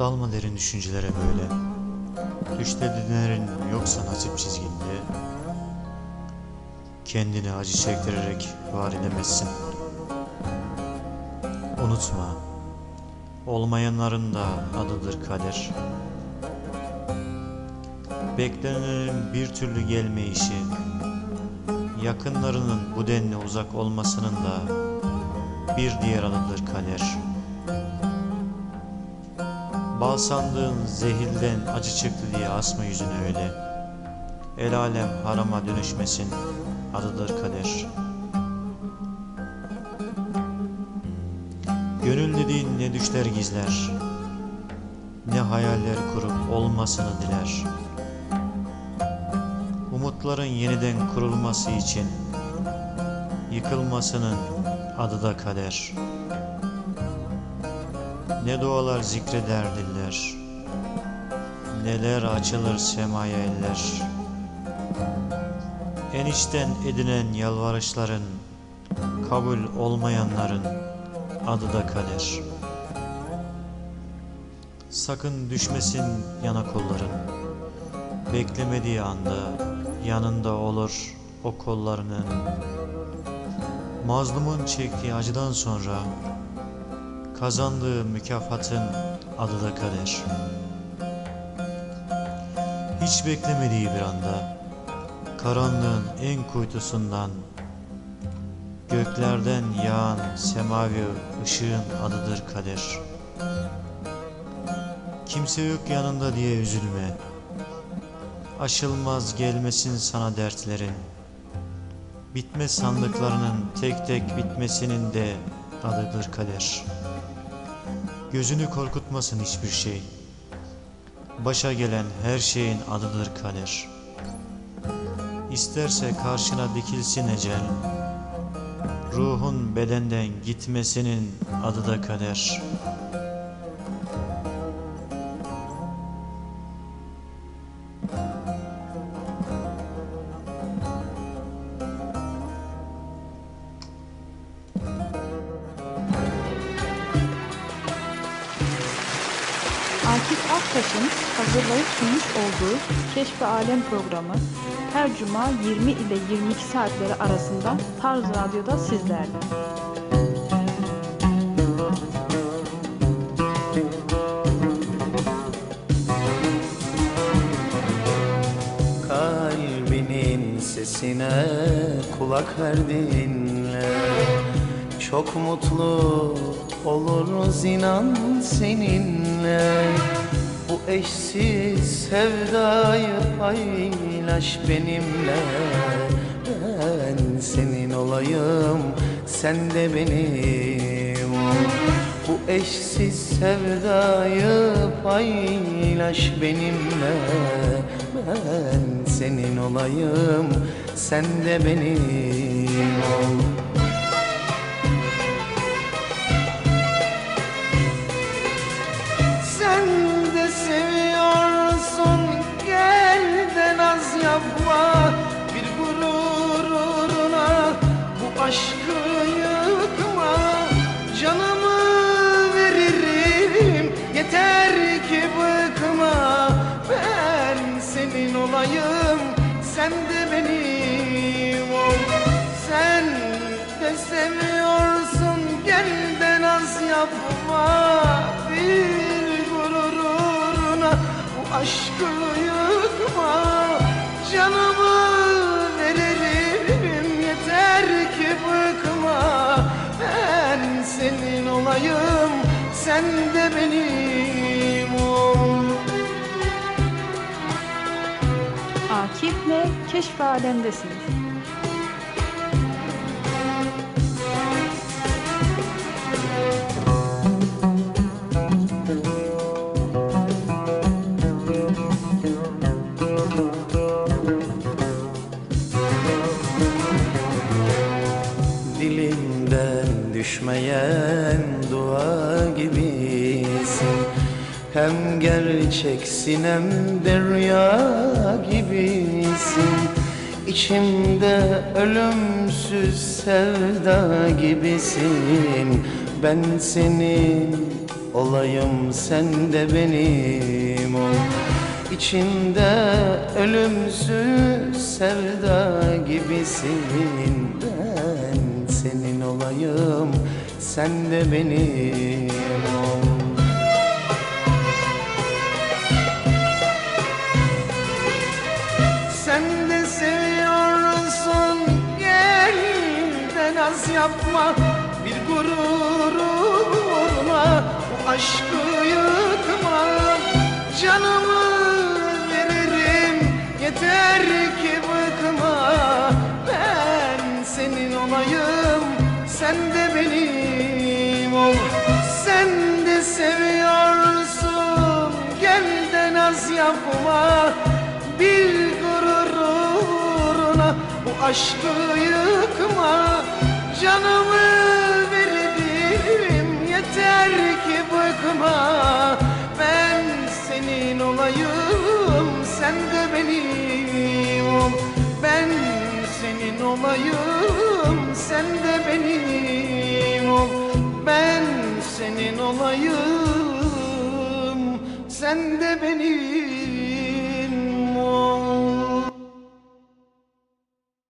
Dalma derin düşüncelere böyle. Düşte dinlerin yoksa nasip çizginde. Kendini acı çektirerek var edemezsin. Unutma, olmayanların da adıdır kader. Beklenenin bir türlü gelmeyişi, yakınlarının bu denli uzak olmasının da bir diğer adıdır kader. Bal sandığın zehirden acı çıktı diye asma yüzüne öyle. El alem harama dönüşmesin adıdır kader. Gönül dediğin ne düşler gizler, ne hayaller kurup olmasını diler. Umutların yeniden kurulması için yıkılmasının adı da kader. Ne dualar zikreder diller, neler açılır semaya eller. En içten edinen yalvarışların, kabul olmayanların adı da kader. Sakın düşmesin yana kolların, beklemediği anda yanında olur o kollarının. Mazlumun çektiği acıdan sonra kazandığı mükafatın adı da kader. Hiç beklemediği bir anda karanlığın en kuytusundan göklerden yağan semavi ışığın adıdır kader. Kimse yok yanında diye üzülme. Aşılmaz gelmesin sana dertlerin. Bitmez sandıklarının tek tek bitmesinin de adıdır kader. Gözünü korkutmasın hiçbir şey. Başa gelen her şeyin adıdır kader. İsterse karşına dikilsin ecel. Ruhun bedenden gitmesinin adı da kader. Akif Aktaş'ın hazırlayıp sunmuş olduğu Keşfe Alem programı her cuma 20 ile 22 saatleri arasında Tarz Radyo'da sizlerle. Kalbinin sesine kulak ver dinle Çok mutlu oluruz inan seninle Eşsiz sevdayı paylaş benimle. Ben senin olayım sen de benim. Bu eşsiz sevdayı paylaş benimle. Ben senin olayım sen de benim. ol yapma Bir gururuna bu aşkı yıkma. Canımı veririm yeter ki bıkma. Ben senin olayım sen de benim ol. Akif'le Keşfe Alem'desiniz. Dilimden düşmeyen dua gibisin. Hem gerçeksin hem de rüya gibisin. İçimde ölümsüz sevda gibisin. Ben senin olayım sen de benim ol İçinde ölümsüz sevda gibisin. Ben senin olayım sen de benim ol. Sen de seviyorsun gel de naz yapma. Bir gururuna bu aşkı yıkma. Canımı yeter ki bıkma Ben senin olayım sen de benim ol. Sen de seviyorsun gel de naz yapma. Bir gururuna bu aşkı yıkma. Canımı veririm yeter ki bıkma. Ben senin olayım olayım sen de benim ol. Ben senin olayım sen de benim